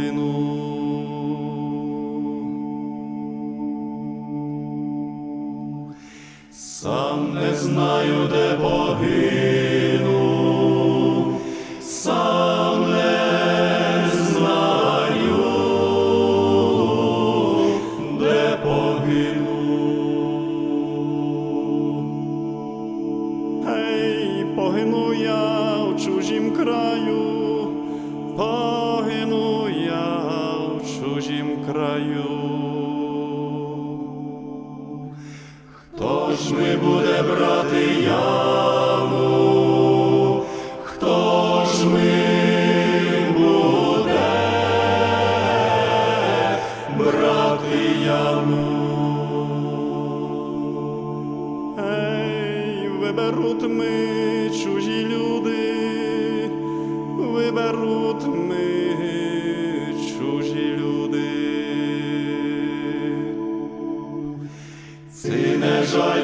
годину. Сам не знаю, де погину,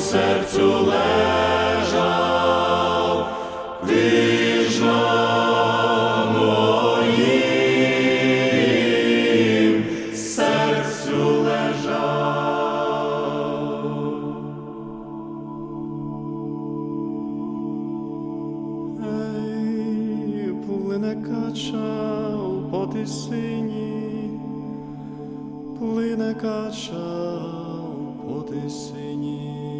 моїм серцю лежав, ти на моїм серцю лежав. Ей, плине кача по тисині, плине кача по тисині.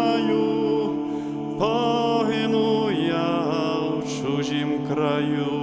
краю, погину я в чужім краю.